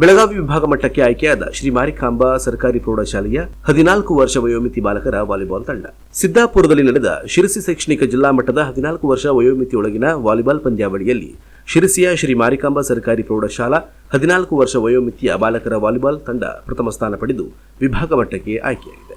ಬೆಳಗಾವಿ ವಿಭಾಗ ಮಟ್ಟಕ್ಕೆ ಆಯ್ಕೆಯಾದ ಶ್ರೀ ಮಾರಿಕಾಂಬಾ ಸರ್ಕಾರಿ ಪ್ರೌಢಶಾಲೆಯ ಹದಿನಾಲ್ಕು ವರ್ಷ ವಯೋಮಿತಿ ಬಾಲಕರ ವಾಲಿಬಾಲ್ ತಂಡ. ಸಿದ್ದಾಪುರದಲ್ಲಿ ನಡೆದ ಶಿರಸಿ ಶೈಕ್ಷಣಿಕ ಜಿಲ್ಲಾ ಮಟ್ಟದ ಹದಿನಾಲ್ಕು ವರ್ಷ ವಯೋಮಿತಿಯೊಳಗಿನ ವಾಲಿಬಾಲ್ ಪಂದ್ಯಾವಳಿಯಲ್ಲಿ ಶಿರಸಿಯ ಶ್ರೀ ಮಾರಿಕಾಂಬಾ ಸರ್ಕಾರಿ ಪ್ರೌಢಶಾಲಾ ಹದಿನಾಲ್ಕು ವರ್ಷ ವಯೋಮಿತಿಯ ಬಾಲಕರ ವಾಲಿಬಾಲ್ ತಂಡ ಪ್ರಥಮ ಸ್ಥಾನ ಪಡೆದು ವಿಭಾಗ ಮಟ್ಟಕ್ಕೆ ಆಯ್ಕೆಯಾಗಿದೆ.